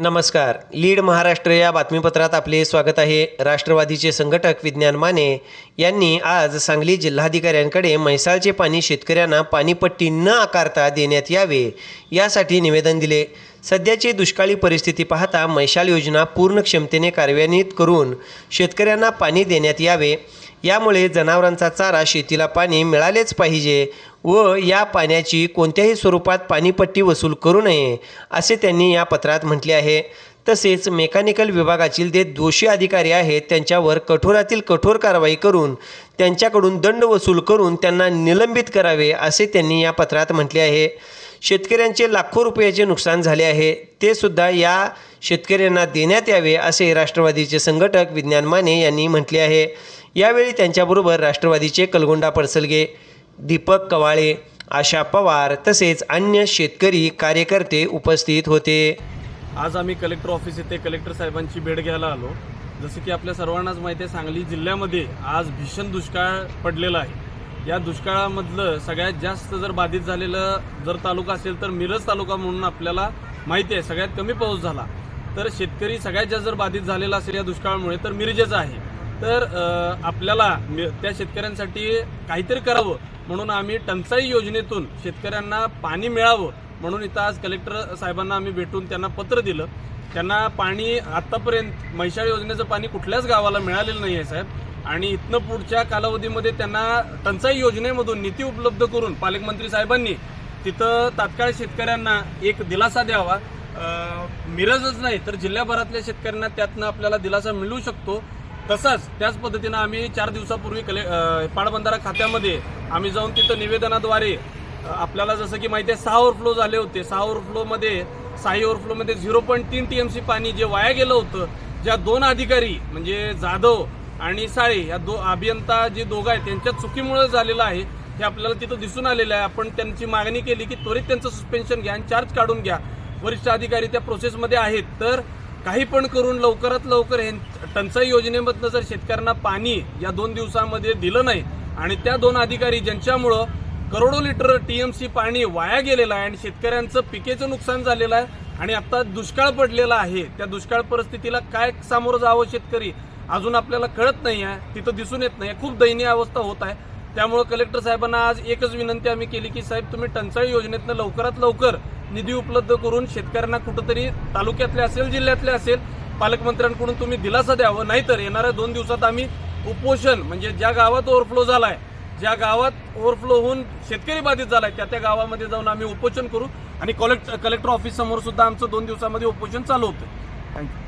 नमस्कार. लीड महाराष्ट्र या बातमीपत्रात आपले स्वागत आहे. राष्ट्रवादीचे संघटक विज्ञान माने यांनी आज सांगली जिल्हाधिकाऱ्यांकडे म्हैसाळचे पाणी शेतकऱ्यांना पाणीपट्टी न आकारता देण्यात यावे यासाठी निवेदन दिले. सध्याची दुष्काळी परिस्थिती पाहता मैशाल योजना पूर्ण क्षमतेने कार्यान्वित करून शेतकऱ्यांना पाणी देण्यात यावे. यामुळे जनावरांचा चारा शेतीला पाणी मिळालेच पाहिजे व या पाण्याची कोणत्याही स्वरूपात पाणीपट्टी वसूल करू नये असे त्यांनी या पत्रात म्हटले आहे. तसेच मेकॅनिकल विभागातील जे दोषी अधिकारी आहेत त्यांच्यावर कठोरातील कठोर कारवाई करून त्यांच्याकडून दंड वसूल करून त्यांना निलंबित करावे असे त्यांनी या पत्रात म्हटले आहे. शेतकऱ्यांचे लाखो रुपयाचे नुकसान झाले आहे. ते सुद्धा या शेतकऱ्यांना देण्यात यावे असे राष्ट्रवादीचे संघटक विज्ञान माने यांनी म्हटले आहे. यावेळी त्यांच्याबरोबर राष्ट्रवादीचे कलगोंडा पडसलगे दीपक कवाळे आशा पवार तसेच अन्य शेतकरी कार्यकर्ते उपस्थित होते. आज आम्ही कलेक्टर ऑफिस येथे कलेक्टर साहेबांची भेट घ्यायला आलो. जसं की आपल्या सर्वांनाच माहिती आहे सांगली जिल्ह्यामध्ये आज भीषण दुष्काळ पडलेला आहे. या दुष्काळामधलं सगळ्यात जास्त जर बाधित झालेलं जर तालुका असेल तर मिरज तालुका म्हणून आपल्याला माहिती आहे सगळ्यात कमी पाऊस झाला. तर शेतकरी सगळ्यात जास्त जर बाधित झालेला असेल या दुष्काळामुळे तर मिरजेचा आहे. तर आपल्याला मि- त्या शेतकऱ्यांसाठी काहीतरी करावं. म्हणून आम्ही टंचाई योजनेतून शेतकऱ्यांना पाणी मिळावं. म्हणून इथं आज कलेक्टर साहेबांना आम्ही भेटून त्यांना पत्र दिलं. त्यांना पाणी आतापर्यंत म्हैशाळ योजनेचं पाणी कुठल्याच गावाला मिळालेलं नाही आहे साहेब. आणि इथनं पुढच्या कालावधीमध्ये त्यांना टंचाई योजनेमधून निधी उपलब्ध करून पालकमंत्री साहेबांनी तिथं तात्काळ शेतकऱ्यांना एक दिलासा द्यावा. मिरजच नाही तर जिल्ह्याभरातल्या शेतकऱ्यांना त्यातनं आपल्याला दिलासा मिळू शकतो. तसंच त्याच पद्धतीनं आम्ही चार दिवसापूर्वी कले अं, पाटबंधारा खात्यामध्ये आम्ही जाऊन तिथं निवेदनाद्वारे आपल्याला जसं की माहिती आहे सहा ओव्हरफ्लो झाले होते. सहा ओव्हरफ्लोमध्ये सहा ओव्हरफ्लोमध्ये झिरो पॉईंट तीन टी एम सी पाणी जे वाया गेलं होतं ज्या दोन अधिकारी म्हणजे जाधव आणि साळे या दो अभियंता जे दोघं आहेत त्यांच्या चुकीमुळे झालेलं आहे हे आपल्याला तिथं दिसून आलेलं आहे. आपण त्यांची मागणी केली की त्वरित त्यांचं सस्पेन्शन घ्या आणि चार्ज काढून घ्या. वरिष्ठ अधिकारी त्या प्रोसेसमध्ये आहेत. तर काही पण करून लवकरात लवकर हे टंचाई योजनेमधनं जर शेतकऱ्यांना पाणी या दोन दिवसामध्ये दिलं नाही आणि त्या दोन अधिकारी ज्यांच्यामुळं करोडो लिटर टीएमसी पाणी वाया गेलेलं आहे आणि शेतकऱ्यांचं पिकेचं नुकसान झालेलं आहे आणि आता दुष्काळ पडलेला आहे त्या दुष्काळ परिस्थितीला काय सामोरं जावं शेतकरी अजून आपल्याला कळत नाही आहे तिथं दिसून येत नाही खूप दयनीय अवस्था होत आहे. त्यामुळे कलेक्टर साहेबांना आज एकच विनंती आम्ही केली की साहेब तुम्ही टंचाई योजनेतनं लवकरात लवकर निधी उपलब्ध करून शेतकऱ्यांना कुठंतरी तालुक्यातले असेल जिल्ह्यातले असेल पालकमंत्र्यांकडून तुम्ही दिलासा द्यावं. नाहीतर येणाऱ्या दोन दिवसात आम्ही उपोषण म्हणजे ज्या गावात ओव्हरफ्लो झाला आहे ज्या गावात ओव्हरफ्लो होऊन शेतकरी बाधित झालाय त्या त्या गावामध्ये जाऊन आम्ही उपोषण करू. आणि कलेक्टर कलेक्टर ऑफिस समोर सुद्धा आमचं दोन दिवसामध्ये उपोषण चालू होतं. थँक्यू